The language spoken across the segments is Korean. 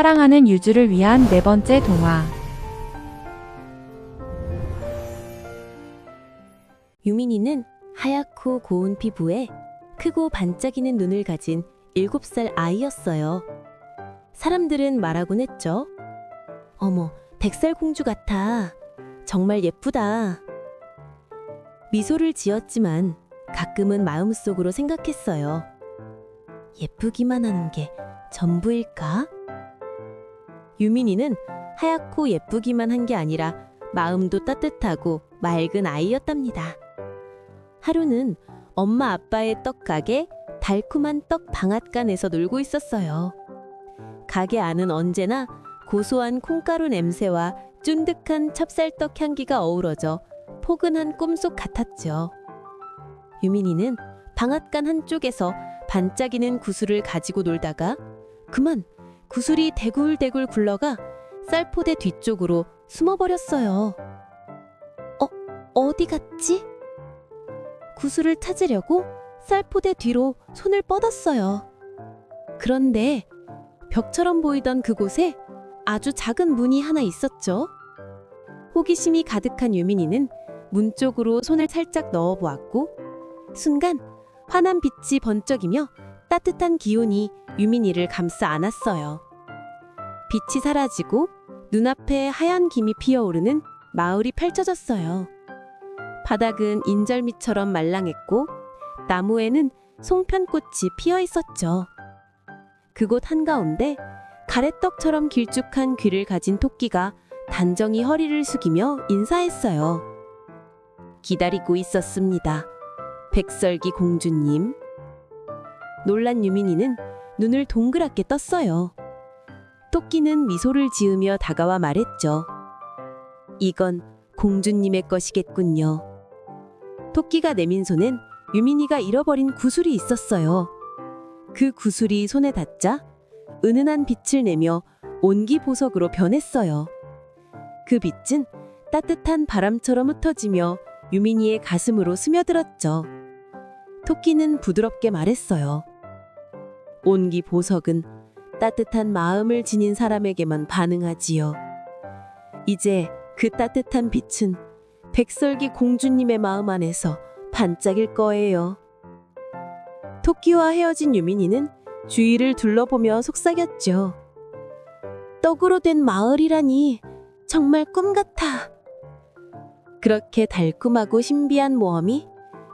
사랑하는 유주를 위한 네 번째 동화. 유민이는 하얗고 고운 피부에 크고 반짝이는 눈을 가진 7살 아이였어요. 사람들은 말하곤 했죠. 어머, 백설 공주 같아. 정말 예쁘다. 미소를 지었지만 가끔은 마음속으로 생각했어요. 예쁘기만 하는 게 전부일까? 유민이는 하얗고 예쁘기만 한 게 아니라 마음도 따뜻하고 맑은 아이였답니다. 하루는 엄마 아빠의 떡가게 달콤한 떡 방앗간에서 놀고 있었어요. 가게 안은 언제나 고소한 콩가루 냄새와 쫀득한 찹쌀떡 향기가 어우러져 포근한 꿈속 같았죠. 유민이는 방앗간 한쪽에서 반짝이는 구슬을 가지고 놀다가 그만 구슬이 대굴대굴 굴러가 쌀포대 뒤쪽으로 숨어버렸어요. 어, 어디 갔지? 구슬을 찾으려고 쌀포대 뒤로 손을 뻗었어요. 그런데 벽처럼 보이던 그곳에 아주 작은 문이 하나 있었죠. 호기심이 가득한 유민이는 문 쪽으로 손을 살짝 넣어 보았고, 순간 환한 빛이 번쩍이며 따뜻한 기운이 유민이를 감싸 안았어요. 빛이 사라지고 눈앞에 하얀 김이 피어오르는 마을이 펼쳐졌어요. 바닥은 인절미처럼 말랑했고 나무에는 송편꽃이 피어 있었죠. 그곳 한가운데 가래떡처럼 길쭉한 귀를 가진 토끼가 단정히 허리를 숙이며 인사했어요. 기다리고 있었습니다. 백설기 공주님. 놀란 유민이는 눈을 동그랗게 떴어요. 토끼는 미소를 지으며 다가와 말했죠. 이건 공주님의 것이겠군요. 토끼가 내민 손엔 유민이가 잃어버린 구슬이 있었어요. 그 구슬이 손에 닿자 은은한 빛을 내며 온기 보석으로 변했어요. 그 빛은 따뜻한 바람처럼 흩어지며 유민이의 가슴으로 스며들었죠. 토끼는 부드럽게 말했어요. 온기 보석은 따뜻한 마음을 지닌 사람에게만 반응하지요. 이제 그 따뜻한 빛은 백설기 공주님의 마음 안에서 반짝일 거예요. 토끼와 헤어진 유민이는 주위를 둘러보며 속삭였죠. 떡으로 된 마을이라니 정말 꿈 같아. 그렇게 달콤하고 신비한 모험이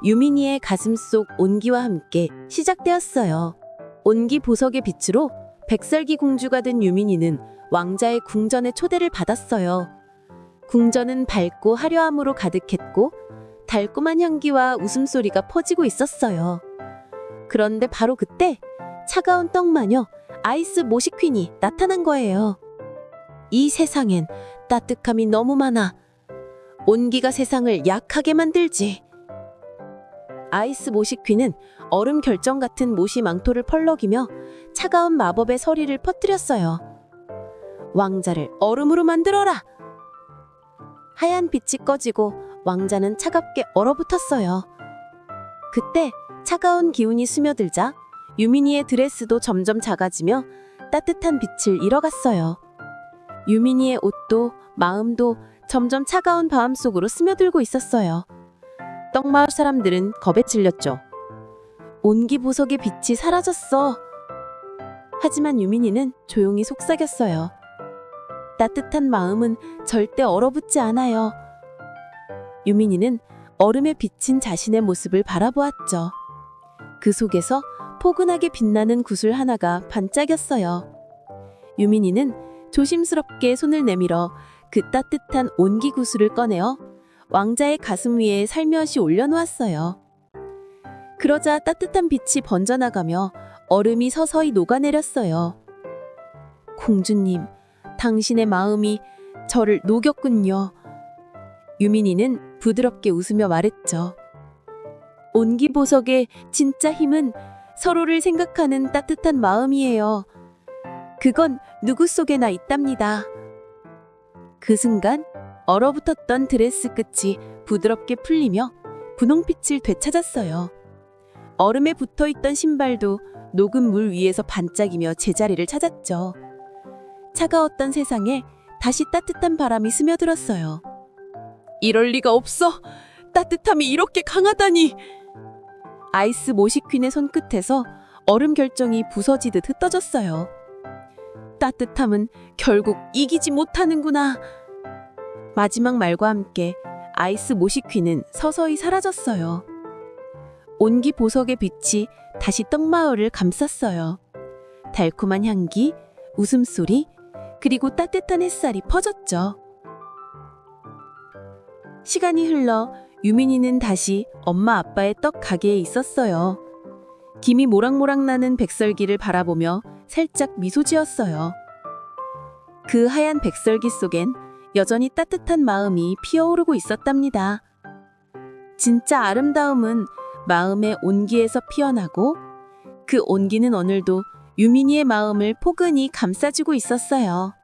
유민이의 가슴 속 온기와 함께 시작되었어요. 온기 보석의 빛으로 백설기 공주가 된 유민이는 왕자의 궁전에 초대를 받았어요. 궁전은 밝고 화려함으로 가득했고 달콤한 향기와 웃음소리가 퍼지고 있었어요. 그런데 바로 그때 차가운 떡마녀 아이스 모시퀸이 나타난 거예요. 이 세상엔 따뜻함이 너무 많아. 온기가 세상을 약하게 만들지. 아이스 모시퀸은 얼음 결정 같은 모시 망토를 펄럭이며 차가운 마법의 서리를 퍼뜨렸어요. 왕자를 얼음으로 만들어라! 하얀 빛이 꺼지고 왕자는 차갑게 얼어붙었어요. 그때 차가운 기운이 스며들자 유민이의 드레스도 점점 작아지며 따뜻한 빛을 잃어갔어요. 유민이의 옷도 마음도 점점 차가운 바람 속으로 스며들고 있었어요. 떡마을 사람들은 겁에 질렸죠. 온기 보석의 빛이 사라졌어. 하지만 유민이는 조용히 속삭였어요. 따뜻한 마음은 절대 얼어붙지 않아요. 유민이는 얼음에 비친 자신의 모습을 바라보았죠. 그 속에서 포근하게 빛나는 구슬 하나가 반짝였어요. 유민이는 조심스럽게 손을 내밀어 그 따뜻한 온기 구슬을 꺼내어 왕자의 가슴 위에 살며시 올려놓았어요. 그러자 따뜻한 빛이 번져나가며 얼음이 서서히 녹아내렸어요. 공주님, 당신의 마음이 저를 녹였군요. 유민이는 부드럽게 웃으며 말했죠. 온기 보석의 진짜 힘은 서로를 생각하는 따뜻한 마음이에요. 그건 누구 속에나 있답니다. 그 순간 얼어붙었던 드레스 끝이 부드럽게 풀리며 분홍빛을 되찾았어요. 얼음에 붙어 있던 신발도 녹은 물 위에서 반짝이며 제자리를 찾았죠. 차가웠던 세상에 다시 따뜻한 바람이 스며들었어요. 이럴 리가 없어. 따뜻함이 이렇게 강하다니. 아이스 모시퀸의 손끝에서 얼음 결정이 부서지듯 흩어졌어요. 따뜻함은 결국 이기지 못하는구나. 마지막 말과 함께 아이스 모시퀸은 서서히 사라졌어요. 온기 보석의 빛이 다시 떡마을을 감쌌어요. 달콤한 향기, 웃음소리, 그리고 따뜻한 햇살이 퍼졌죠. 시간이 흘러 유민이는 다시 엄마 아빠의 떡 가게에 있었어요. 김이 모락모락 나는 백설기를 바라보며 살짝 미소 지었어요. 그 하얀 백설기 속엔 여전히 따뜻한 마음이 피어오르고 있었답니다. 진짜 아름다움은 마음의 온기에서 피어나고 그 온기는 오늘도 유민이의 마음을 포근히 감싸주고 있었어요.